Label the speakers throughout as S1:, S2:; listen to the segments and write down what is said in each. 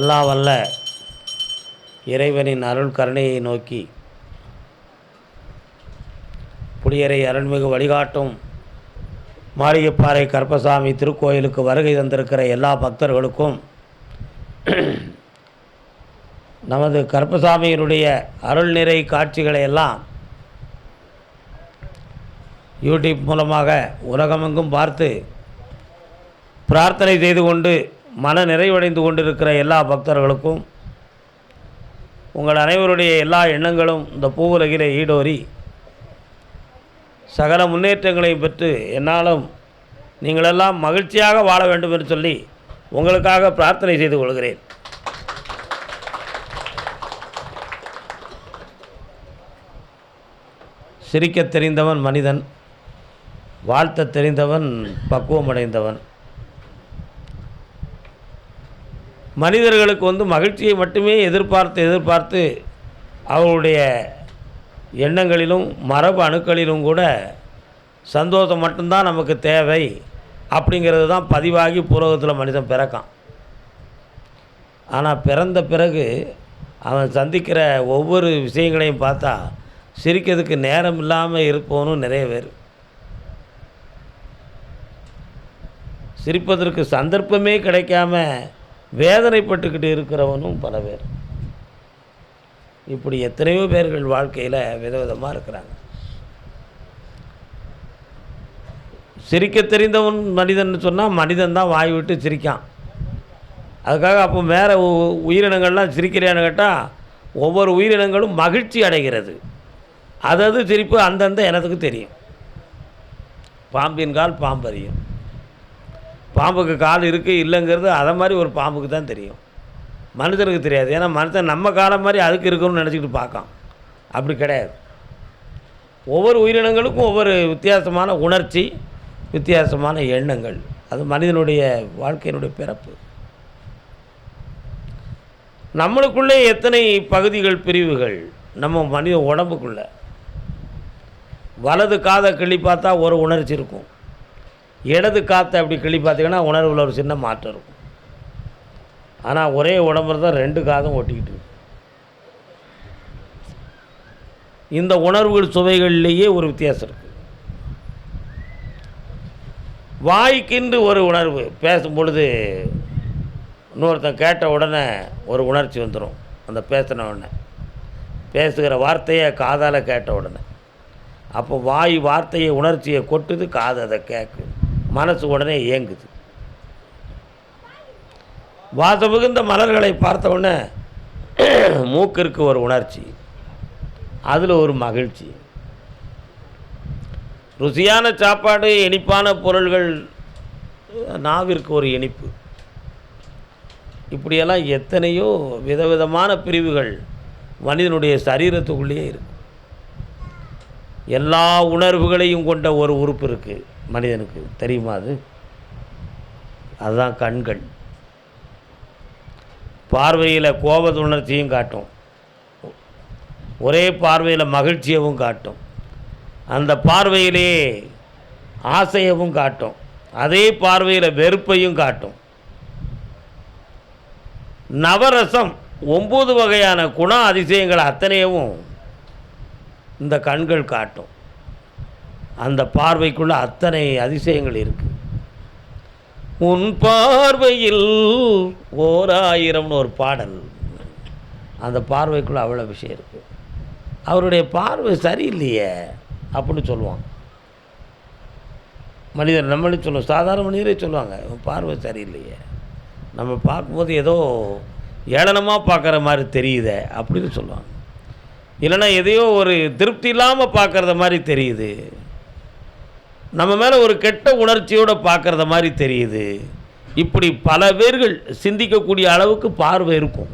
S1: அல்லா வல்ல இறைவனின் அருள் கருணையை நோக்கி. புளியரை அருள்மிகு வழிகாட்டும். மாளிகைப்பாறை கற்பசாமி திருக்கோயிலுக்கு வருகை தந்திருக்கிற எல்லா பக்தர்களுக்கும் நமது கருப்பசாமியினுடைய அருள் நிறை காட்சிகளை எல்லாம் யூடியூப் மூலமாக உலகமெங்கும் பார்த்து பிரார்த்தனை செய்து கொண்டு மன நிறைவடைந்து கொண்டிருக்கிற எல்லா பக்தர்களுக்கும் உங்கள் அனைவருடைய எல்லா எண்ணங்களும் இந்த பூவுலகிலே ஈடோரி சகல முன்னேற்றங்களையும் பெற்று என்னாலும் நீங்களெல்லாம் மகிழ்ச்சியாக வாழ வேண்டும் என்று சொல்லி உங்களுக்காக பிரார்த்தனை செய்து கொள்கிறேன். சிரிக்கத் தெரிந்தவன் மனிதன் வாழ்த்த தெரிந்தவன் பக்குவமடைந்தவன் மனிதர்களுக்கு வந்து மகிழ்ச்சியை மட்டுமே எதிர்பார்த்து எதிர்பார்த்து அவருடைய எண்ணங்களிலும் மரபு அணுக்களிலும் கூட சந்தோஷம் மட்டும்தான் நமக்கு தேவை அப்படிங்கிறது தான் பதிவாகி பூர்வகத்தில் மனிதன் பிறக்கான். ஆனால் பிறந்த பிறகு அவன் சந்திக்கிற ஒவ்வொரு விஷயங்களையும் பார்த்தா சிரிக்கிறதுக்கு நேரம் இல்லாமல் இருப்பவனும் நிறைய பேர். சிரிப்பதற்கு சந்தர்ப்பமே கிடைக்காம வேதனைப்பட்டுக்கிட்டு இருக்கிறவனும் பல பேர். இப்படி எத்தனையோ பேர்கள் வாழ்க்கையில் விதவிதமாக இருக்கிறாங்க. சிரிக்க தெரிந்தவன் மனிதன் சொன்னால் மனிதன் தான் வாய் விட்டு சிரிக்கான். அதுக்காக அப்போ வேறு உயிரினங்கள்லாம் சிரிக்கிறேன்னு கேட்டால் ஒவ்வொரு உயிரினங்களும் மகிழ்ச்சி அடைகிறது. அதது சிரிப்பு அந்தந்த எனத்துக்கு தெரியும். பாம்பின் கால் பாம்பறியும். பாம்புக்கு கால் இருக்குது இல்லைங்கிறது அதை மாதிரி ஒரு பாம்புக்கு தான் தெரியும். மனுஷனுக்கு தெரியாது. ஏன்னா மனுஷன் நம்ம காலம் மாதிரி அதுக்கு இருக்கணும்னு நினச்சிக்கிட்டு பார்க்கான். அப்படி கிடையாது. ஒவ்வொரு உயிரினங்களுக்கும் ஒவ்வொரு வித்தியாசமான உணர்ச்சி வித்தியாசமான எண்ணங்கள். அது மனிதனுடைய வாழ்க்கையினுடைய பிறப்பு. நம்மளுக்குள்ளே எத்தனை பகுதிகள் பிரிவுகள்? நம்ம மனித உடம்புக்குள்ளே. வலது காதை கிள்ளி பார்த்தா ஒரு உணர்ச்சி இருக்கும். இடது காற்றை அப்படி கிளி பார்த்தீங்கன்னா உணர்வில் ஒரு சின்ன மாற்றம் இருக்கும். ஆனால் ஒரே உடம்புல தான் ரெண்டு காதும் ஒட்டிக்கிட்டு இருக்கு. இந்த உணர்வுகள் சுவைகள்லேயே ஒரு வித்தியாசம் இருக்குது வாய்க்கின்று ஒரு உணர்வு பேசும் பொழுது இன்னொருத்தன் கேட்ட உடனே ஒரு உணர்ச்சி வந்துடும் அந்த பேசின உடனே. பேசுகிற வார்த்தையை காதால் கேட்ட உடனே. அப்போ வாய் வார்த்தையை உணர்ச்சியை கொட்டுது காது அதை கேட்குது. மனசு உடனே இயங்குது வாச மிகுந்த மலர்களை பார்த்த உடனே மூக்கிற்கு ஒரு உணர்ச்சி அதில் ஒரு மகிழ்ச்சி. ருசியான சாப்பாடு இனிப்பான பொருள்கள் நாவிற்கு ஒரு இனிப்பு. இப்படியெல்லாம் எத்தனையோ விதவிதமான பிரிவுகள் மனிதனுடைய சரீரத்துக்குள்ளேயே இருக்கு. எல்லா உணர்வுகளையும் கொண்ட ஒரு உறுப்பு இருக்குது மனிதனுக்கு தெரியுமா அது? அதுதான் கண்கள். பார்வையில் கோபத்துணர்ச்சியும் உணர்ச்சியும் காட்டும். ஒரே பார்வையில் மகிழ்ச்சியவும் காட்டும். அந்த பார்வையிலே ஆசையவும் காட்டும். அதே பார்வையில் வெறுப்பையும் காட்டும். நவரசம் ஒம்பது வகையான குண அதிசயங்கள் அத்தனையவும் இந்த கண்கள் காட்டும். அந்த பார்வைக்குள்ளே அத்தனை அதிசயங்கள் இருக்குது உன் பார்வையில் ஓர் ஆயிரம்னு ஒரு பாடல். அந்த பார்வைக்குள்ளே அவ்வளோ விஷயம் இருக்குது அவருடைய பார்வை சரியில்லையே அப்படின்னு சொல்லுவான். மனிதர் நம்மளே சொல்லுவோம். சாதாரண மனிதரே சொல்லுவாங்க "உன் பார்வை சரியில்லையே. நம்ம பார்க்கும்போது ஏதோ ஏளனமாக பார்க்குற மாதிரி தெரியுதே அப்படின்னு சொல்லுவாங்க. இல்லைன்னா எதையோ ஒரு திருப்தி இல்லாமல் பார்க்குறத மாதிரி தெரியுது. நம்ம மேலே ஒரு கெட்ட உணர்ச்சியோடு பார்க்குறத மாதிரி தெரியுது. இப்படி பல பேர்கள் சிந்திக்கக்கூடிய அளவுக்கு பார்வை இருக்கும்.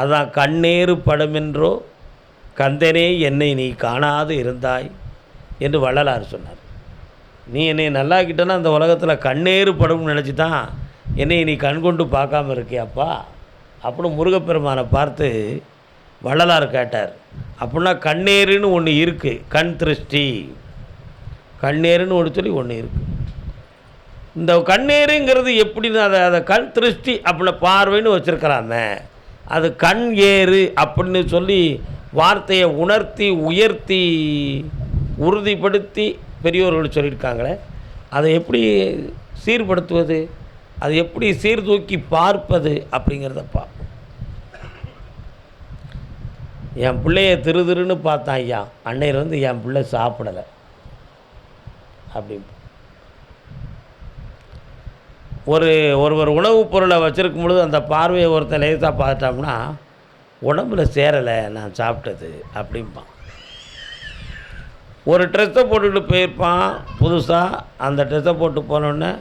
S1: அதான் கண்ணேறு படமென்றோ கந்தனே என்னை நீ காணாது இருந்தாய் என்று வள்ளலார் சொன்னார். நீ என்னை நல்லாக்கிட்டனா அந்த உலகத்தில் கண்ணேறு படம்னு நினச்சி தான் என்னை நீ கண்கொண்டு பார்க்காம இருக்கியாப்பா? அப்படின்னு முருகப்பெருமானை பார்த்து வள்ளலார் கேட்டார். அப்படின்னா கண்ணேருன்னு ஒன்று இருக்குது கண் திருஷ்டி. கண்ணேருன்னு ஒன்று சொல்லி ஒன்று இருக்குது இந்த கண்ணேருங்கிறது எப்படின்னு அதை அதை கண் திருஷ்டி அப்படின்னு பார்வைன்னு வச்சுருக்கிறாங்க அது கண் ஏறு அப்படின்னு சொல்லி வார்த்தையை உணர்த்தி உயர்த்தி உறுதிப்படுத்தி பெரியோர்கள் சொல்லியிருக்காங்களே. அதை எப்படி சீர்படுத்துவது? அது எப்படி சீர்தூக்கி பார்ப்பது அப்படிங்கிறத பார்ப்போம். என் பிள்ளைய திரு திருன்னு பார்த்தான் ஐயா. அன்னையிலேருந்து வந்து என் பிள்ளை சாப்பிடலை. அப்படி. ஒரு ஒருவர் உணவுப் பொருளை வச்சுருக்கும் பொழுது அந்த பார்வையை ஒருத்தன் லேசாக பார்த்துட்டோம்னா உடம்புல சேரலை நான் சாப்பிட்டது அப்படிம்பான். ஒரு ட்ரெஸ்ஸை போட்டுக்கிட்டு போயிருப்பான் புதுசாக அந்த ட்ரெஸ்ஸை போட்டு போனோடனே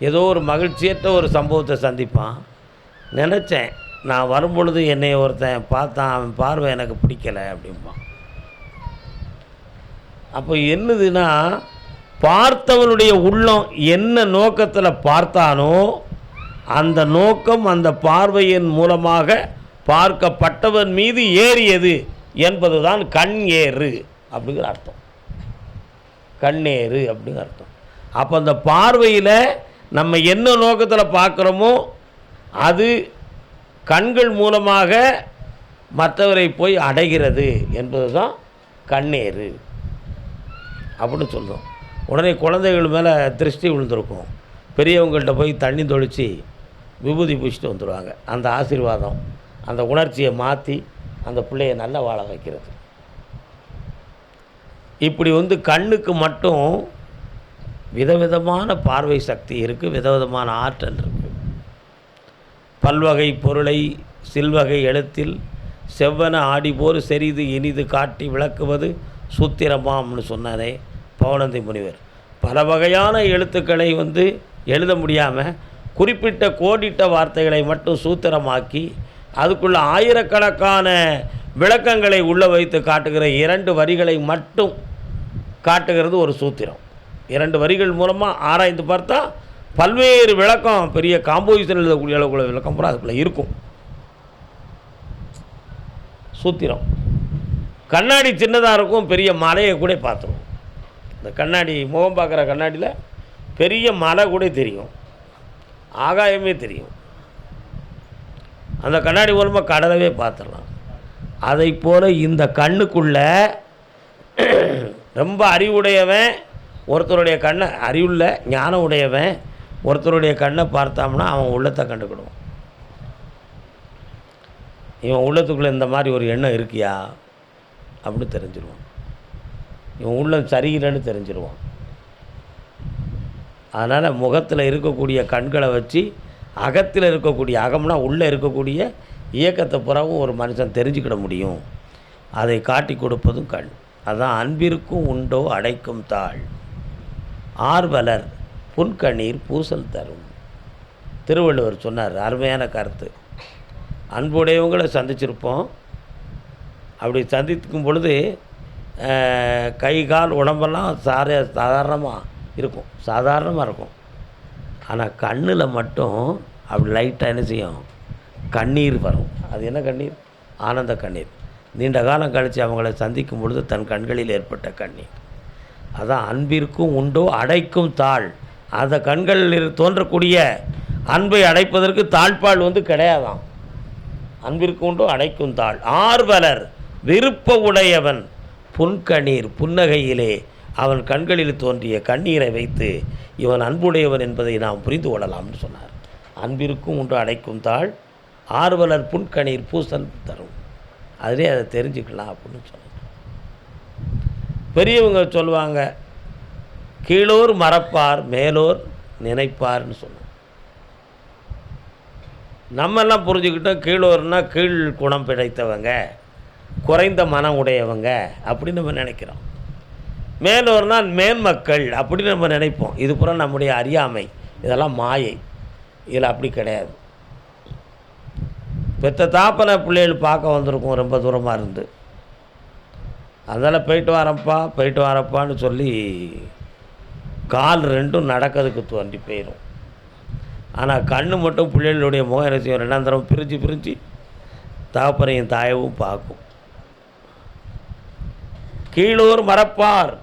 S1: ஏதோ ஒரு மகிழ்ச்சியற்ற ஒரு சம்பவத்தை சந்திப்பான். நினச்சேன் நான் வரும்பொழுது என்னை ஒருத்தன் பார்த்தான் அவன் பார்வை எனக்கு பிடிக்கலை அப்படிம்பான். அப்போ என்னதுன்னா பார்த்தவனுடைய உள்ளம் என்ன நோக்கத்தில் பார்த்தானோ அந்த நோக்கம் அந்த பார்வையின் மூலமாக பார்க்கப்பட்டவன் மீது ஏறியது என்பதுதான் கண் ஏறு அப்படிங்கிற அர்த்தம். கண்ணேறு அப்படிங்கிற அர்த்தம். அப்போ அந்த பார்வையில் நம்ம என்ன நோக்கத்தில் பார்க்குறோமோ அது கண்கள் மூலமாக மற்றவரை போய் அடைகிறது என்பது தான் கண்ணேறு அப்படின்னு சொல்கிறோம் உடனே குழந்தைகள் மேலே திருஷ்டி விழுந்திருக்கும். பெரியவங்கள்ட்ட போய் தண்ணி தொளித்து விபூதி பூச்சிட்டு வந்துடுவாங்க அந்த ஆசீர்வாதம் அந்த உணர்ச்சியை மாற்றி அந்த பிள்ளையை நல்லா வாழ வைக்கிறது. இப்படி வந்து கண்ணுக்கு மட்டும் விதவிதமான பார்வை சக்தி இருக்குது விதவிதமான ஆற்றல் இருக்குது பல்வகை பொருளை சில்வகை எழுத்தில் செவ்வன ஆடிபோர் செரிது இனிது காட்டி விளக்குவது சூத்திரமாம்னு சொன்னாரே பவனந்தி முனிவர். பல வகையான எழுத்துக்களை வந்து எழுத முடியாமல் குறிப்பிட்ட கோடிட்ட வார்த்தைகளை மட்டும் சூத்திரமாக்கி அதுக்குள்ள ஆயிரக்கணக்கான விளக்கங்களை உள்ளே வைத்து காட்டுகிற இரண்டு வரிகளை மட்டும் காட்டுகிறது ஒரு சூத்திரம். இரண்டு வரிகள் மூலமாக ஆராய்ந்து பார்த்தா பல்வேறு விளக்கம் பெரிய காம்போசிஷன் எழுதக்கூடிய அளவுக்குள்ள விளக்கம் பூரா அதுக்குள்ளே இருக்கும். சூத்திரம். கண்ணாடி சின்னதாக இருக்கும் பெரிய மலையை கூட பார்த்துருவோம். இந்த கண்ணாடி முகம் பார்க்குற கண்ணாடியில் பெரிய மலை கூட தெரியும். ஆகாயமே தெரியும். அந்த கண்ணாடி மூலமாக கடலவே பார்த்துடலாம். அதை போல் இந்த கண்ணுக்குள்ள ரொம்ப அறிவுடையவன் ஒருத்தருடைய கண்ணை அறிவுள்ள ஞானம் உடையவன் ஒருத்தருடைய கண்ணை பார்த்தோம்னா அவன் உள்ளத்தை கண்டுக்கிடுவான் இவன் உள்ளத்துக்குள்ளே இந்த மாதிரி ஒரு எண்ணம் இருக்கியா? அப்படின்னு தெரிஞ்சிருவான். இவன் உள்ளம் சரியில்லைன்னு தெரிஞ்சிருவான். அதனால் முகத்தில் இருக்கக்கூடிய கண்களை வச்சு அகத்தில் இருக்கக்கூடிய அகம்னா உள்ளே இருக்கக்கூடிய இயக்கத்தை புறவும் ஒரு மனுஷன் தெரிஞ்சுக்கிட முடியும். அதை காட்டி கொடுப்பதும் கண். அதுதான் அன்பிற்கும் உண்டோ அடைக்கும் தாள். ஆர்வலர் புன்கண்ணீர் பூசல் தரும். திருவள்ளுவர் சொன்னார் அருமையான கருத்து. அன்புடையவங்களை சந்திச்சிருப்போம். அப்படி சந்திக்கும் பொழுது கை கால் உடம்பெல்லாம் சார சாதாரணமாக இருக்கும். சாதாரணமாக இருக்கும். ஆனால் கண்ணில் மட்டும் அப்படி லைட்டாக என்ன செய்யும்? கண்ணீர் வரும். அது என்ன கண்ணீர்? ஆனந்த கண்ணீர். நீண்ட காலம் கழித்து அவங்களை சந்திக்கும் பொழுது தன் கண்களில் ஏற்பட்ட கண்ணீர். அதான் அன்பிற்கும் உண்டோ அடைக்கும் தாழ் அந்த கண்களில் தோன்றக்கூடிய அன்பை அடைப்பதற்கு தாழ்பால் வந்து கிடையாதாம். அன்பிற்கு உண்டோ அடைக்கும் தாள். ஆர்வலர் விருப்ப உடையவன். புன்கண்ணீர் புன்னகையிலே அவன் கண்களில் தோன்றிய கண்ணீரை வைத்து இவன் அன்புடையவன் என்பதை நாம் புரிந்து கொள்ளலாம்னு சொன்னார். அன்பிற்கும் உண்டு அடைக்கும் தாள் ஆர்வலர் புன்கணீர் பூசல் தரும். அதிலே அதை தெரிஞ்சுக்கலாம் அப்படின்னு சொன்னார். பெரியவங்க சொல்லுவாங்க கீழோர் மறப்பார் மேலோர் நினைப்பார்னு சொன்னாங்க நம்மெல்லாம் புரிஞ்சுக்கிட்டோம் கீழோர்னால் கீழ் குணம் பிழைத்தவங்க. குறைந்த மனம் உடையவங்க அப்படின்னு நம்ம நினைக்கிறோம். மேலோர்னா மேன்மக்கள் அப்படின்னு நம்ம நினைப்போம். இது புறம் நம்முடைய அறியாமை. இதெல்லாம் மாயை. இதில் அப்படி கிடையாது. பெத்த தாப்பனை பிள்ளைகள் பார்க்க வந்திருக்கும். ரொம்ப தூரமாக இருந்து. அதனால் போயிட்டு வரப்பா போயிட்டு வரப்பான்னு சொல்லி கால் ரெண்டும் நடக்கிறதுக்கு தோண்டி போயிடும் ஆனால் கண் மட்டும் பிள்ளைகளுடைய முகம் என்ன செய்யும்? ரெண்டாம் தரம் பிரிஞ்சு பிரிஞ்சு தாயவும் பார்க்கும். கீழூர் மறப்பார்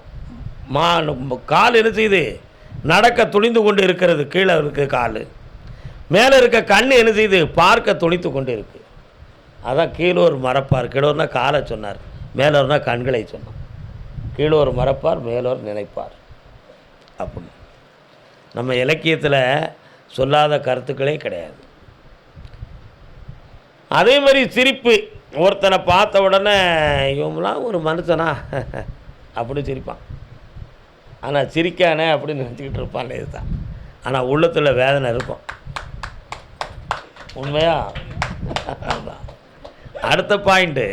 S1: மா கால் என்ன செய்யுது நடக்க துணிந்து கொண்டு இருக்கிறது கீழே இருக்க கால். மேலே இருக்க கண் என்ன செய்யுது பார்க்க துணித்து கொண்டு இருக்கு அதான் கீழோர் மறப்பார் கீழோர்னா காலை சொன்னார். மேலோர்னா கண்களை சொன்னார். கீழோர் மறப்பார் மேலோர் நினைப்பார். அப்படின்னு. நம்ம இலக்கியத்தில் சொல்லாத கருத்துக்களே கிடையாது. அதே மாதிரி சிரிப்பு. ஒருத்தனை பார்த்த உடனே இவங்களாம் ஒரு மனுஷனா? அப்படி சிரிப்பான். ஆனால் சிரிக்கானே அப்படின்னு நினச்சிக்கிட்டு இருப்பான் தான் ஆனால் உள்ளத்தில் வேதனை இருக்கும். உண்மையா? அதுதான் அடுத்த பாயிண்ட்டு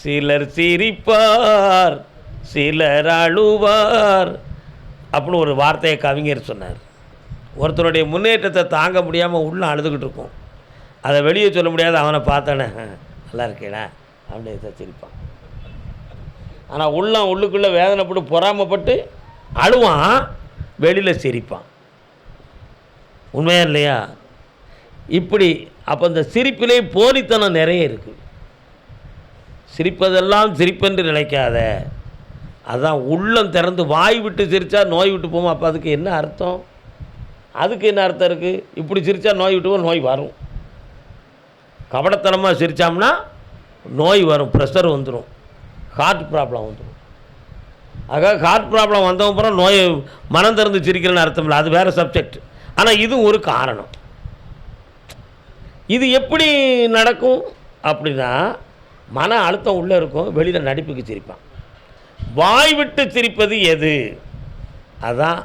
S1: சிலர் சிரிப்பார் சிலர் அழுவார் அப்படின்னு ஒரு வார்த்தையை கவிஞர் சொன்னார். ஒருத்தருடைய முன்னேற்றத்தை தாங்க முடியாமல் உள்ளே அழுதுகிட்டு இருக்கும். அதை வெளியே சொல்ல முடியாது அவனை பார்த்தானே நல்லா இருக்கேடா அப்படின்னு சிரிப்பான். ஆனால் உள்ள உள்ளுக்குள்ளே வேதனைப்பட்டு பொறாமைப்பட்டு அழுவான் வெளியில் சிரிப்பான். உண்மையா இல்லையா? இப்படி அப்போ இந்த சிரிப்பிலே போலித்தனம் நிறைய இருக்குது சிரிப்பதெல்லாம் சிரிப்பென்று நினைக்காத. அதான் உள்ளம் திறந்து வாய் விட்டு சிரித்தா நோய் விட்டு போமா? அப்போ அதுக்கு என்ன அர்த்தம்? அதுக்கு என்ன அர்த்தம் இருக்குது இப்படி சிரித்தா நோய் விட்டு போகும் நோய் வரும். கபடத்தனமாக சிரித்தோம்னா நோய் வரும் ப்ரெஷர் வந்துடும் ஹார்ட் ப்ராப்ளம் வந்துடும் ஆக ஹார்ட் ப்ராப்ளம் வந்தவங்க நோய் மனம் திறந்து சிரிக்கிறேன்னு அர்த்தம் இல்லை. அது வேறு சப்ஜெக்ட் ஆனால் இது ஒரு காரணம். இது எப்படி நடக்கும்? அப்படின்னா மன அழுத்தம் உள்ளே இருக்கும் வெளியில் நடிப்புக்கு சிரிப்பான். வாய் விட்டு சிரிப்பது எது? அதுதான்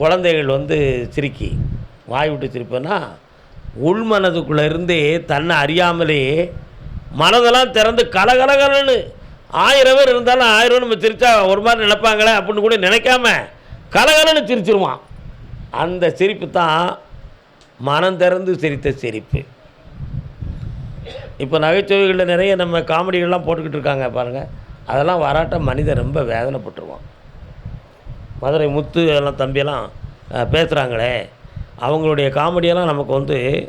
S1: குழந்தைகள் வந்து சிரிக்கி. வாய் விட்டு சிரிப்புன்னா உள்மனதுக்குள்ளே இருந்தே தன்னை அறியாமலே மனதெல்லாம் திறந்து கலகலகலன்னு ஆயிரம் பேர் இருந்தாலும் ஆயிரம் நம்ம சிரித்தா ஒரு மாதிரி நினைப்பாங்களே அப்படின்னு கூட நினைக்காம கலகலன்னு சிரிச்சிருவான். அந்த சிரிப்பு தான் மனம் திறந்து சிரித்த சிரிப்பு. இப்போ நகைச்சுவைகளில் நிறைய நம்ம காமெடிகள்லாம் போட்டுக்கிட்டு இருக்காங்க பாருங்கள் அதெல்லாம் வராட்ட மனிதன் ரொம்ப வேதனைப்பட்டுருவான். மதுரை முத்து எல்லாம் தம்பியெல்லாம் பேசுகிறாங்களே அவங்களுடைய காமெடியெல்லாம் நமக்கு வந்து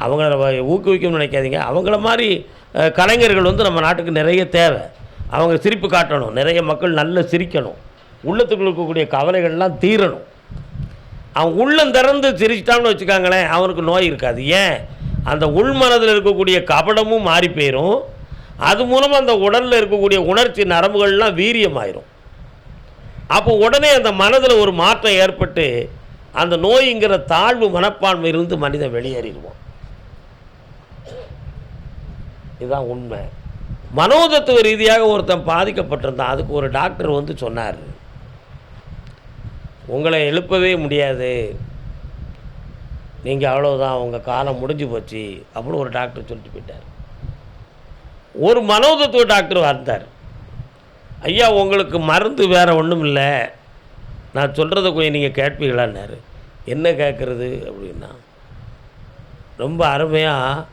S1: அவங்கள வ- ஊக்குவிக்கணும்னு நினைக்காதீங்க. அவங்கள மாதிரி கலைஞர்கள் வந்து நம்ம நாட்டுக்கு நிறைய தேவை. அவங்க சிரிப்பு காட்டணும். நிறைய மக்கள் நல்ல சிரிக்கணும். உள்ளத்துக்குள்ள இருக்கக்கூடிய கவலைகள்லாம் தீரணும். அவன் உள்ளம் திறந்து சிரிச்சிட்டான்னு வச்சுக்காங்களேன் அவனுக்கு நோய் இருக்காது. ஏன்? அந்த உள்மனதில் இருக்கக்கூடிய கபடமும் மாறி போயிடும் அது மூலமாக அந்த உடலில் இருக்கக்கூடிய உணர்ச்சி நரம்புகள்லாம் வீரியமாயிரும். அப்போ உடனே அந்த மனதில் ஒரு மாற்றம் ஏற்பட்டு அந்த நோய்ங்கிற தாழ்வு மனப்பான்மை இருந்து மனிதன் வெளியேறிடுவான். இதுதான் உண்மை. மனோதத்துவ ரீதியாக ஒருத்தன் பாதிக்கப்பட்டிருந்தான். அதுக்கு ஒரு டாக்டர் வந்து சொன்னார் உங்களை எழுப்பவே முடியாது. நீங்கள் அவ்வளோதான் உங்கள் காலம் முடிஞ்சு போச்சு. அப்படின்னு ஒரு டாக்டர் சொல்லிட்டு போயிட்டார். ஒரு மனோதத்துவ டாக்டர் வந்தார். ஐயா உங்களுக்கு மருந்து வேறு ஒன்றும் இல்லை நான் சொல்கிறத கொஞ்சம் நீங்கள் கேட்பீங்களான்னாரு என்ன கேட்குறது அப்படின்னா ரொம்ப அருமையாக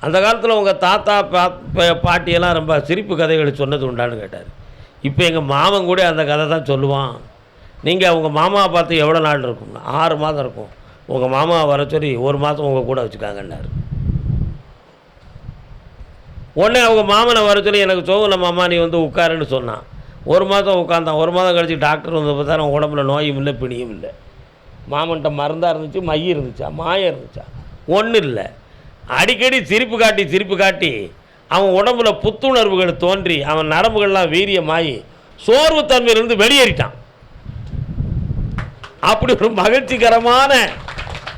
S1: அந்த காலத்தில் உங்கள் தாத்தா பா பா- பாட்டியெல்லாம் ரொம்ப சிரிப்பு கதைகள் சொன்னது உண்டான்னு கேட்டார். இப்போ எங்கள் மாமன் கூட அந்த கதை தான் சொல்லுவான். நீங்கள் அவங்க மாமாவை பார்த்து எவ்வளோ நாள் இருக்கும் ஆறு மாதம் இருக்கும். உங்கள் மாமாவை வர சொல்லி ஒரு மாதம் உங்கள் கூட வச்சுக்காங்கன்னாரு உடனே அவங்க மாமனை வர சொல்லி எனக்கு சோகல மாமா நீ வந்து உட்காருன்னு சொன்னான். ஒரு மாதம் உட்காந்தான். ஒரு மாதம் கழித்து டாக்டர் வந்து பார்த்தா அவன் உடம்புல நோயும் இல்லை பிணியும் இல்லை. மாமன்ட்ட மருந்தாக இருந்துச்சு மையம் இருந்துச்சா? மாயம் இருந்துச்சா? ஒன்றும் இல்லை. அடிக்கடி சிரிப்பு காட்டி சிரிப்பு காட்டி அவன் உடம்புல புத்துணர்வுகள் தோன்றி அவன் நரம்புகள்லாம் வீரியமாகி சோர்வுத்தன்மையிலிருந்து வெளியேறிட்டான். அப்படி ஒரு மகிழ்ச்சிகரமான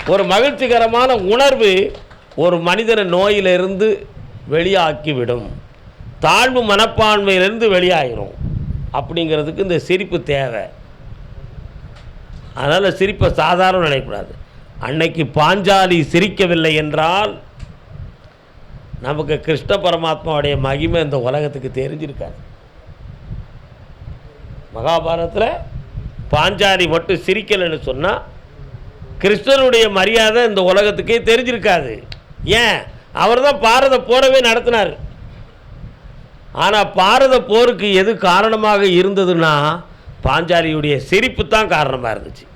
S1: ஒரு மகிழ்ச்சிகரமான உணர்வு ஒரு மனிதனை நோயிலிருந்து வெளியாக்கிவிடும். தாழ்வு மனப்பான்மையிலிருந்து வெளியாகிரும் அப்படிங்கிறதுக்கு இந்த சிரிப்பு தேவை. அதனால் சிரிப்பை சாதாரண நினைக்கூடாது அன்னைக்கு பாஞ்சாலி சிரிக்கவில்லை என்றால் நமக்கு கிருஷ்ண பரமாத்மாவுடைய மகிமை இந்த உலகத்துக்கு தெரிஞ்சிருக்காது. மகாபாரதத்தில் பாஞ்சாலி மட்டும் சிரிக்கலைன்னு சொன்னால் கிருஷ்ணனுடைய மரியாதை இந்த உலகத்துக்கே தெரிஞ்சிருக்காது. ஏன்? அவர் தான் பாரத போரவே நடத்தினார். ஆனால் பாரத போருக்கு எது காரணமாக இருந்ததுன்னா பாஞ்சாலியுடைய சிரிப்பு தான் காரணமாக இருந்துச்சு.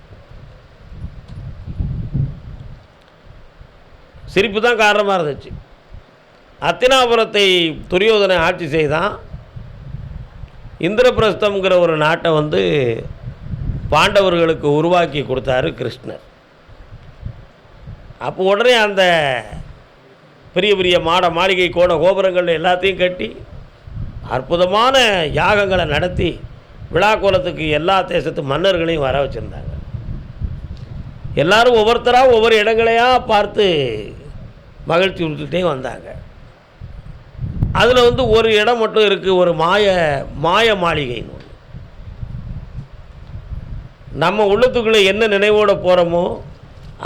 S1: சிரிப்பு தான் காரணமாக இருந்துச்சு. அத்தினாபுரத்தை துரியோதனை ஆட்சி செய்தான். இந்திரபிரஸ்தம்ங்கிற ஒரு நாட்டை வந்து பாண்டவர்களுக்கு உருவாக்கி கொடுத்தாரு கிருஷ்ணர். அப்போ உடனே அந்த பெரிய பெரிய மாட மாளிகை கோண கோபுரங்கள் எல்லாத்தையும் கட்டி அற்புதமான யாகங்களை நடத்தி விழா கோலத்துக்கு எல்லா தேசத்து மன்னர்களையும் வர வச்சுருந்தாங்க. எல்லோரும் ஒவ்வொருத்தராக ஒவ்வொரு இடங்களையாக பார்த்து மகிழ்ச்சி விட்டுட்டே வந்தாங்க. அதில் வந்து ஒரு இடம் மட்டும் இருக்குது ஒரு மாய மாய மாளிகைன்னு ஒன்று நம்ம உள்ளத்துக்குள்ளே என்ன நினைவோட போகிறோமோ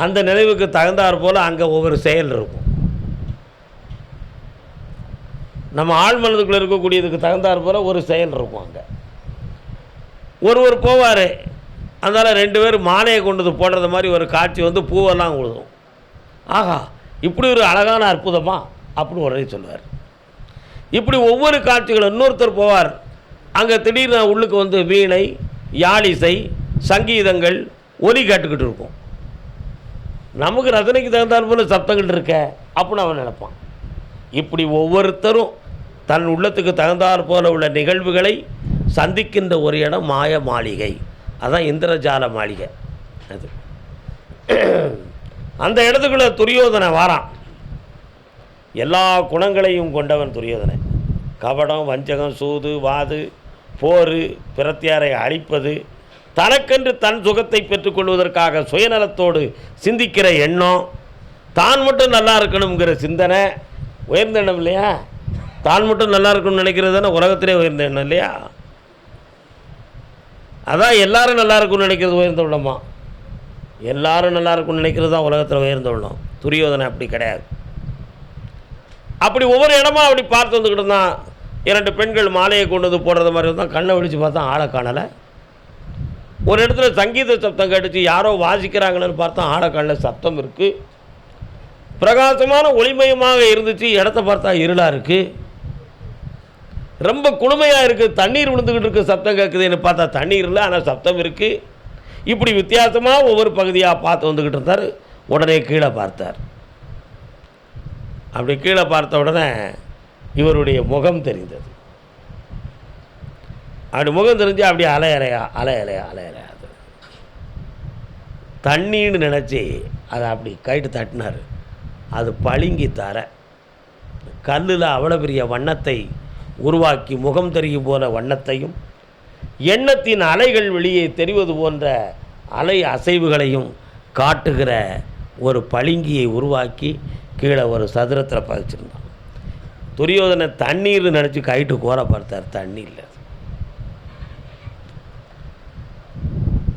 S1: அந்த நினைவுக்கு தகுந்தாற் போல் அங்கே ஒவ்வொரு செயல் இருக்கும். நம்ம ஆள் மனதுக்குள்ளே இருக்கக்கூடியதுக்கு தகுந்தாற் போல் ஒரு செயல் இருக்கும் அங்கே. ஒருவர் போவார் அதனால் ரெண்டு பேரும் மாலையை கொண்டு வந்து போடுறது மாதிரி ஒரு காட்சி வந்து பூவெல்லாம் உழுதும். ஆஹா இப்படி ஒரு அழகான அற்புதமா? அப்படின்னு உடனே சொல்லுவார். இப்படி ஒவ்வொரு காட்சிகளும் இன்னொருத்தர் போவார். அங்கே திடீர்னு உள்ளுக்கு வந்து வீணை யாழிசை சங்கீதங்கள் ஒலி கேட்டுக்கிட்டு இருக்கும். நமக்கு ரசனைக்கு தகுந்தாற் போல சப்தங்கள் இருக்க அப்படின்னு அவன் நினைப்பான். இப்படி ஒவ்வொருத்தரும் தன் உள்ளத்துக்கு தகுந்தாற் போல உள்ள நிகழ்வுகளை சந்திக்கின்ற ஒரு இடம் மாய மாளிகை. அதான் இந்திரஜால மாளிகை. அது. அந்த இடத்துக்குள்ளே துரியோதனை வாரான். எல்லா குணங்களையும் கொண்டவன் துரியோதனை கபடம் வஞ்சகம் சூது வாது போர் பிரத்தியாரை அழிப்பது தனக்கென்று தன் சுகத்தை பெற்றுக்கொள்வதற்காக சுயநலத்தோடு சிந்திக்கிற எண்ணம் தான் மட்டும் நல்லா இருக்கணுங்கிற சிந்தனை உயர்ந்த எண்ணம் இல்லையா? தான் மட்டும் நல்லா இருக்கும்னு நினைக்கிறது தானே உலகத்திலே உயர்ந்த எண்ணம் இல்லையா? அதான் எல்லாரும் நல்லா இருக்கும்னு நினைக்கிறது உயர்ந்த உள்ளமா? எல்லாரும் நல்லா இருக்கும்னு நினைக்கிறது தான் உலகத்தில் உயர்ந்த உள்ளம். துரியோதனை அப்படி கிடையாது. அப்படி ஒவ்வொரு இடமா அப்படி பார்த்து வந்துக்கிட்டு தான் இரண்டு பெண்கள் மாலையை கொண்டு வந்து போடுறது மாதிரி இருந்தால் கண்ணை விழிச்சு பார்த்தா ஆளை காணலை. ஒரு இடத்துல சங்கீத சப்தம் கேட்டுச்சு. யாரோ வாசிக்கிறாங்கன்னு பார்த்தா ஆளை காணல. சத்தம் இருக்குது பிரகாசமான ஒளிமயமாக இருந்துச்சு. இடத்த பார்த்தா இருளாக இருக்குது ரொம்ப குளுமையாக இருக்குது தண்ணீர் விழுந்துக்கிட்டு இருக்குது சத்தம் கேட்குதுன்னு பார்த்தா தண்ணீர் இல்லை ஆனால் சத்தம் இருக்குது இப்படி வித்தியாசமாக ஒவ்வொரு பகுதியாக பார்த்து வந்துக்கிட்டு இருந்தார். உடனே கீழே பார்த்தார். அப்படி கீழே பார்த்த உடனே இவருடைய முகம் தெரிந்தது. அப்படி முகம் தெரிஞ்சு அப்படியே அலை அலையா அலை அலையா அலை அலையா அது. தண்ணின்னு நினச்சி அதை அப்படி கைட்டு தட்டினார். அது பளிங்கி தர கல்லில் அவ்வளோ பெரிய வண்ணத்தை உருவாக்கி முகம் தெரிய போன வண்ணத்தையும் எண்ணத்தின் அலைகள் வெளியே தெரிவது போன்ற அலை அசைவுகளையும் காட்டுகிற ஒரு பளிங்கியை உருவாக்கி கீழே ஒரு சதுரத்தில் பதிச்சிருந்தான். துரியோதனை தண்ணீர் நினச்சி கைட்டு கோர பார்த்தார். தண்ணி இல்லை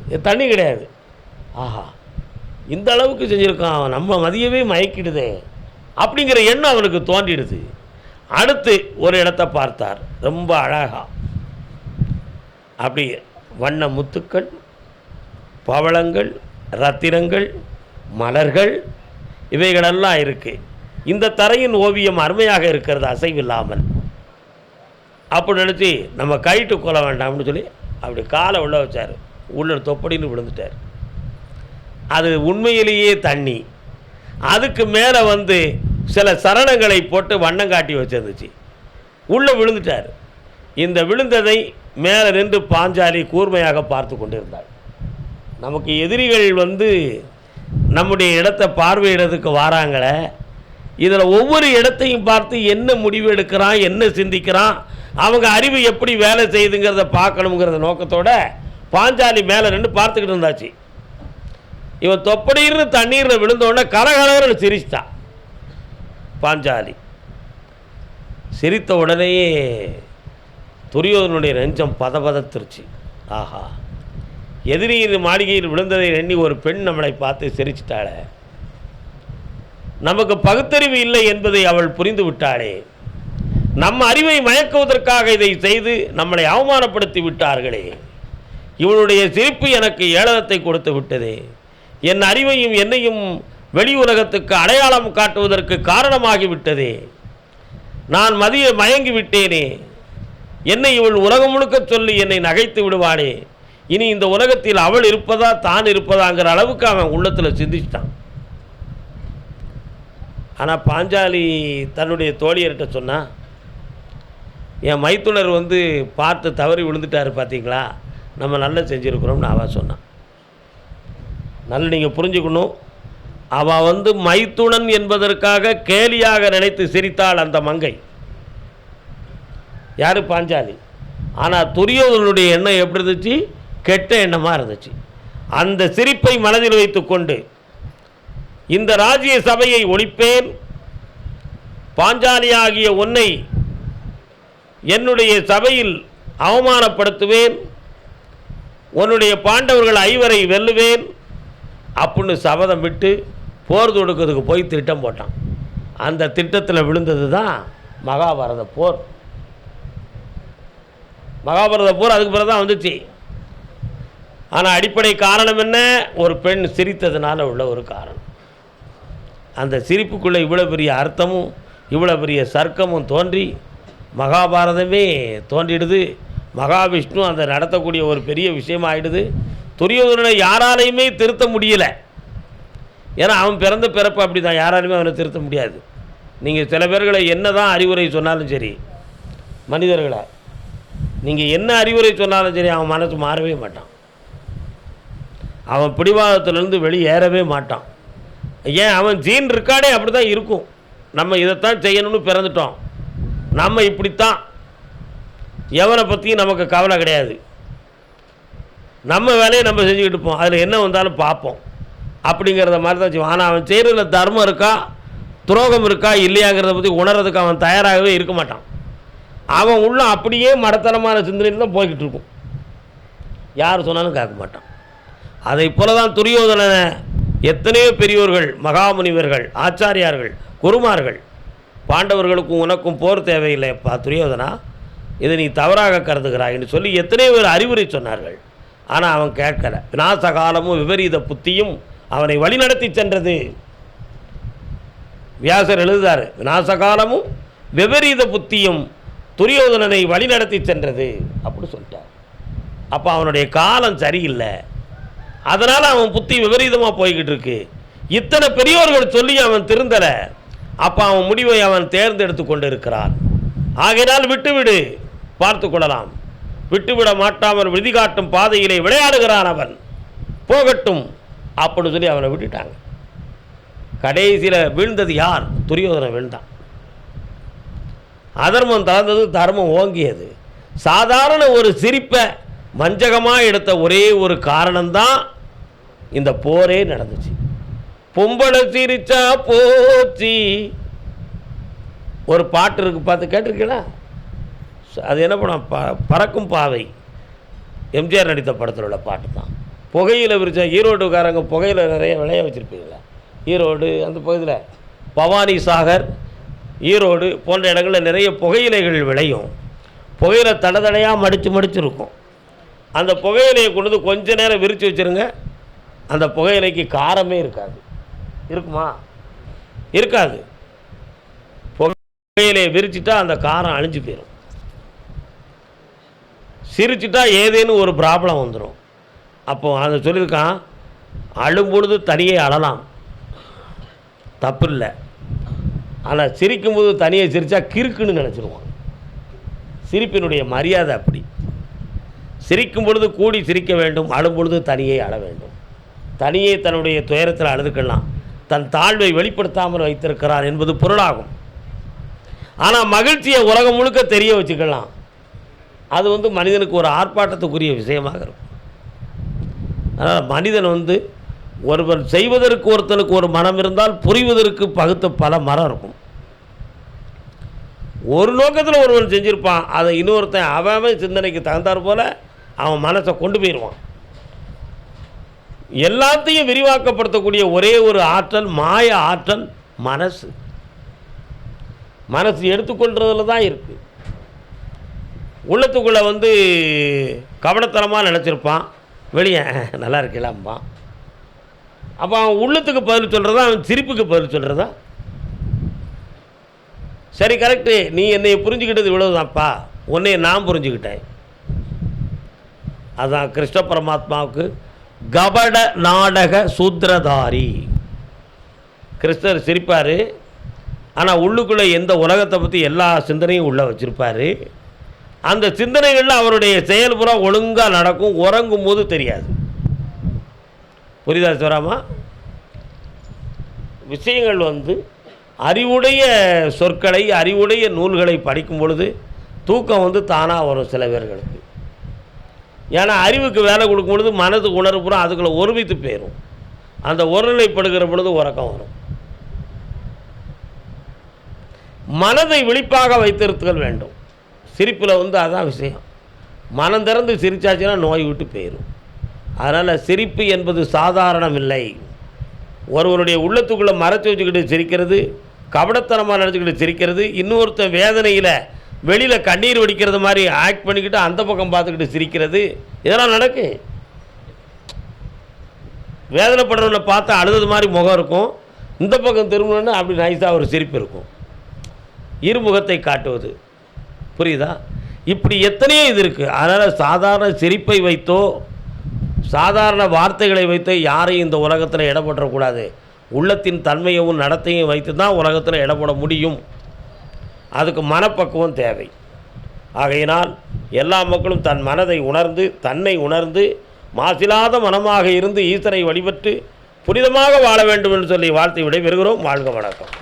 S1: இது தண்ணி கிடையாது. ஆஹா இந்த அளவுக்கு செஞ்சுருக்கான். அவன் நம்ம மதியமே மயக்கிடுதே. அப்படிங்கிற எண்ணம் அவனுக்கு தோன்றிடுது. அடுத்து ஒரு இடத்த பார்த்தார். ரொம்ப அழகா. அப்படி வண்ண முத்துக்கள் பவளங்கள் ரத்தினங்கள் மலர்கள் இவைகளெல்லாம் இருக்குது இந்த தரையின் ஓவியம் அருமையாக இருக்கிறது அசைவில்லாமல். அப்படி நினச்சி நம்ம கைட்டு கொள்ள வேண்டாம்னு சொல்லி அப்படி காலை உள்ள வச்சார். உள்ள தொப்படின்னு விழுந்துட்டார். அது உண்மையிலேயே தண்ணி. அதுக்கு மேலே வந்து சில சரணங்களை போட்டு வண்ணம் காட்டி வச்சிருந்துச்சு. உள்ளே விழுந்துட்டார். இந்த விழுந்ததை மேலே நின்று பாஞ்சாலி கூர்மையாக பார்த்து கொண்டிருந்தாள். நமக்கு எதிரிகள் வந்து நம்முடைய இடத்தை பார்வையிடறதுக்கு வாராங்களே. இதில் ஒவ்வொரு இடத்தையும் பார்த்து என்ன முடிவு எடுக்கிறான் என்ன சிந்திக்கிறான் அவங்க அறிவு எப்படி வேலை செய்யுதுங்கிறத பார்க்கணுங்கிறத நோக்கத்தோட பாஞ்சாலி மேலே நின்று பார்த்துக்கிட்டு இருந்தாச்சு. இவன் தொப்படின்னு தண்ணீரில் விழுந்தோடனே கரகரன்னு சிரிச்சிட்டான். பாஞ்சாலி. சிரித்த உடனேயே துரியோதனுடைய நெஞ்சம் பதபதத்துருச்சு. ஆஹா. எதிரியின் மாளிகையில் விழுந்ததை எண்ணி ஒரு பெண் நம்மளை பார்த்து சிரிச்சிட்டாளே. நமக்கு பகுத்தறிவு இல்லை என்பதை அவள் புரிந்து விட்டாளே. நம் அறிவை மயக்குவதற்காக இதை செய்து நம்மளை அவமானப்படுத்தி விட்டார்களே. இவளுடைய சிரிப்பு எனக்கு ஏளனத்தை கொடுத்து விட்டதே. என் அறிவையும் என்னையும் வெளி உலகத்துக்கு அடையாளம் காட்டுவதற்கு காரணமாகிவிட்டதே. நான் மதிய மயங்கி விட்டேனே என்னை இவள் உலகம் முழுக்க சொல்லி என்னை நகைத்து விடுவாளே. இனி இந்த உலகத்தில் அவள் இருப்பதா தான் இருப்பதாங்கிற அளவுக்கு அவன் உள்ளத்தில் சிந்திச்சிட்டான். ஆனால் பாஞ்சாலி தன்னுடைய தோழியர்கிட்ட சொன்னான் என் மைத்துனர் வந்து பார்த்து தவறி விழுந்துட்டாரு பார்த்தீங்களா நம்ம நல்லா செஞ்சுருக்குறோம்னு அவள் சொன்னான் நல்ல நீங்கள் புரிஞ்சுக்கணும். அவள் வந்து மைத்துனன் என்பதற்காக கேலியாக நினைத்து சிரித்தாள் அந்த மங்கை. யார்? பாஞ்சாலி. ஆனால் துரியோதனுடைய எண்ணம் எப்படி இருந்துச்சு? கெட்ட எண்ணமாக இருந்துச்சு. அந்த சிரிப்பை மனதில் வைத்துக்கொண்டு இந்த ராஜ்ய சபையை ஒழிப்பேன் பாஞ்சாலியாகிய உன்னை என்னுடைய சபையில் அவமானப்படுத்துவேன் உன்னுடைய பாண்டவர்கள் ஐவரை வெல்லுவேன் அப்படின்னு சபதம் விட்டு போர் தொடுக்கிறதுக்கு போய் திட்டம் போட்டான். அந்த திட்டத்தில் விழுந்தது தான் மகாபாரத போர். மகாபாரத போர் அதுக்கு பிறகு தான் வந்துச்சு. ஆனால் அடிப்படை காரணம் என்ன? ஒரு பெண் சிரித்ததுனால உள்ள ஒரு காரணம். அந்த சிரிப்புக்குள்ளே இவ்வளோ பெரிய அர்த்தமும் இவ்வளோ பெரிய சர்க்கமும் தோன்றி மகாபாரதமே தோன்றிடுது. மகாவிஷ்ணு அதை நடத்தக்கூடிய ஒரு பெரிய விஷயமாயிடுது. துரியோதனை யாராலையுமே திருத்த முடியலை. ஏன்னா அவன் பிறந்த பிறப்பு அப்படி தான் யாராலுமே அவனை திருத்த முடியாது. நீங்கள் சில பேர்களை என்ன தான் அறிவுரை சொன்னாலும் சரி மனிதர்களை நீங்கள் என்ன அறிவுரை சொன்னாலும் சரி அவன் மனசு மாறவே மாட்டான். அவன் பிடிவாதத்துலேருந்து வெளியேறவே மாட்டான். ஏன்? அவன் ஜீன் இருக்காடே அப்படி தான் இருக்கும். நம்ம இதைத்தான் செய்யணும்னு பிறந்துட்டோம். நம்ம இப்படித்தான். எவனை பற்றியும் நமக்கு கவலை கிடையாது. நம்ம வேலையை நம்ம செஞ்சுக்கிட்டு இருப்போம். அதில் என்ன வந்தாலும் பார்ப்போம். அப்படிங்கிறத மாதிரி தான் செய்வோம் ஆனால் அவன் செய்கிறதுல தர்மம் இருக்கா துரோகம் இருக்கா இல்லையாங்கிறத பற்றி உணர்றதுக்கு அவன் தயாராகவே இருக்க மாட்டான். அவன் உள்ள அப்படியே மடத்தனமான சிந்தனையில் தான் போய்கிட்டு இருக்கும். யார் சொன்னாலும் கேட்க மாட்டான். அதை போல தான் துரியோதனனை எத்தனையோ பெரியோர்கள் மகாமுனிவர்கள் ஆச்சாரியார்கள் குருமார்கள் பாண்டவர்களுக்கும் உனக்கும் போர் தேவையில்லைப்பா துரியோதனா இதை நீ தவறாக கருதுகிறாய்னு சொல்லி எத்தனையோ பேர் அறிவுரை சொன்னார்கள். ஆனால் அவன் கேட்கலை. விநாசகாலமும் விபரீத புத்தியும் அவனை வழிநடத்தி சென்றது. வியாசர் எழுதுதார் விநாசகாலமும் விபரீத புத்தியும் துரியோதனனை வழிநடத்தி சென்றது. அப்படி சொல்லிட்டார். அப்போ அவனுடைய காலம் சரியில்லை. அதனால் அவன் புத்தி விபரீதமாக போய்கிட்டு இருக்கு. இத்தனை பெரியோர்கள் சொல்லி அவன் திருந்தலை. அப்போ அவன் முடிவை அவன் தேர்ந்தெடுத்து கொண்டு இருக்கிறான் ஆகையினால் விட்டுவிடு பார்த்து கொள்ளலாம். விட்டுவிட மாட்டாமல் விதி காட்டும் பாதையிலே விளையாடுகிறான் அவன். போகட்டும். அப்படின்னு சொல்லி அவனை விட்டுட்டாங்க. கடைசியில் வீழ்ந்தது யார்? துரியோதனை வீழ்ந்தான். அதர்மம் தளர்ந்தது தர்மம் ஓங்கியது. சாதாரண ஒரு சிரிப்பை வஞ்சகமாக எடுத்த ஒரே ஒரு காரணம்தான் இந்த போரே நடந்துச்சு. பொம்பளை சிரிச்சா போச்சு. ஒரு பாட்டு இருக்கு பார்த்து கேட்டிருக்கீங்களா? அது என்ன படம்? ப பறக்கும் பாவை. எம்ஜிஆர் நடித்த படத்தில் உள்ள பாட்டு தான் புகையில் விரிச்சா ஈரோடுக்காரங்க புகையில் நிறைய விளைய வச்சுருப்பீங்களா ஈரோடு அந்த பகுதியில். பவானி சாகர் ஈரோடு போன்ற இடங்களில் நிறைய புகையிலைகள் விளையும். புகையில தடை தடையாக மடித்து மடிச்சு இருக்கும். அந்த புகையிலையை கொண்டு வந்து கொஞ்ச நேரம் விரித்து வச்சுருங்க. அந்த புகையிலைக்கு காரமே இருக்காது. இருக்குமா? இருக்காது. புகையிலையை விரிச்சிட்டா அந்த காரம் அழிஞ்சு போயிடும் சிரிச்சிட்டா ஏதேனும் ஒரு ப்ராப்ளம் வந்துடும் அப்போ அதை சொல்லியிருக்கான் அழும் பொழுது தனியே அழலாம். தப்பு இல்லை ஆனால் சிரிக்கும்போது தனியே சிரித்தா கிறுக்குன்னு நினச்சிருவான். சிரிப்பினுடைய மரியாதை அப்படி. சிரிக்கும் பொழுது கூடி சிரிக்க வேண்டும் அழும் பொழுது தனியே அழ வேண்டும். தனியே தன்னுடைய துயரத்தில் அழுதுக்கலாம். தன் தாழ்வை வெளிப்படுத்தாமல் வைத்திருக்கிறார் என்பது பொருளாகும். ஆனால் மகிழ்ச்சியை உலகம் முழுக்க தெரிய வச்சுக்கலாம். அது வந்து மனிதனுக்கு ஒரு ஆர்ப்பாட்டத்துக்குரிய விஷயமாக இருக்கும். அதனால் மனிதன் வந்து ஒருவர் செய்வதற்கு ஒருத்தனுக்கு ஒரு மனம் இருந்தால் புரிவதற்கு பகுத்த பல மரம் இருக்கும். ஒரு நோக்கத்தில் ஒருவன் செஞ்சுருப்பான் அதை இன்னொருத்தன் அவன் சிந்தனைக்கு தகுந்தாற் போல் அவன் மனசை கொண்டு போயிடுவான் எல்லாத்தையும் விரிவாக்கப்படுத்தக்கூடிய ஒரே ஒரு ஆற்றல் மாய ஆற்றல் மனசு. மனசு எடுத்துக்கொள்றதுல தான் இருக்குது உள்ளத்துக்குள்ளே வந்து கவனத்தனமாக நினச்சிருப்பான். வெளியே நல்லா இருக்கலாம்பான் அப்போ அவன் உள்ளத்துக்கு பதில் சொல்கிறதா அவன் சிரிப்புக்கு பதில் சொல்கிறதா சரி கரெக்டு நீ என்னை புரிஞ்சுக்கிட்டது இவ்வளோதான்ப்பா உன்னை நான் புரிஞ்சுக்கிட்டேன். அதுதான் கிருஷ்ண பரமாத்மாவுக்கு கபட நாடக சூத்திரதாரி. கிருஷ்ணர் சிரிப்பார். ஆனால் உள்ளுக்குள்ளே எந்த உலகத்தை பற்றி எல்லா சிந்தனையும் உள்ளே வச்சுருப்பார். அந்த சிந்தனைகளில் அவருடைய செயல்புற ஒழுங்காக நடக்கும் உறங்கும் போது தெரியாது. புரியுதா சிவராமா? விஷயங்கள் வந்து அறிவுடைய சொற்களை அறிவுடைய நூல்களை படிக்கும் பொழுது தூக்கம் வந்து தானாக வரும் சில பேர்களுக்கு. ஏன்னா அறிவுக்கு வேலை கொடுக்கும் பொழுது மனது உணர்வு பூரா அதுக்குள்ளே ஒருமித்து போயிடும் அந்த ஒருநிலைப்படுகிற பொழுது உறக்கம் வரும். மனதை விழிப்பாக வைத்திருத்தல் வேண்டும். சிரிப்பில் வந்து அதான் விஷயம். மனம் திறந்து சிரிச்சாச்சுன்னா நோய் விட்டு போயிடும் அதனால் சிரிப்பு என்பது சாதாரணம் இல்லை ஒருவருடைய உள்ளத்துக்குள்ளே மறைச்சி வச்சுக்கிட்டு சிரிக்கிறது கபடத்தனமாக நினச்சிக்கிட்டு சிரிக்கிறது இன்னொருத்தன் வேதனையில் வெளியில் கண்ணீர் வடிக்கிறது மாதிரி ஆக்ட் பண்ணிக்கிட்டு அந்த பக்கம் பார்த்துக்கிட்டு சிரிக்கிறது இதெல்லாம் நடக்கு. வேதனைப்படுறவனை பார்த்தா அழுதது மாதிரி முகம் இருக்கும். இந்த பக்கம் திரும்பணுன்னு அப்படி நைஸாக ஒரு சிரிப்பு இருக்கும். இருமுகத்தை காட்டுவது. புரியுதா? இப்படி எத்தனையோ இது இருக்குது அதனால் சாதாரண சிரிப்பை வைத்தோ சாதாரண வார்த்தைகளை வைத்தோ யாரையும் இந்த உலகத்தில் இடப்படக்கூடாது. உள்ளத்தின் தன்மையவும் நடத்தையும் வைத்து தான் உலகத்தில் இடப்பட முடியும். அதுக்கு மனப்பக்குவம் தேவை. ஆகையினால் எல்லா மக்களும் தன் மனதை உணர்ந்து தன்னை உணர்ந்து மாசிலாத மனமாக இருந்து ஈசனை வழிபட்டு புனிதமாக வாழ வேண்டும் என்று சொல்லி வாழ்த்து விடைபெறுகிறோம். வாழ்க வணக்கம்.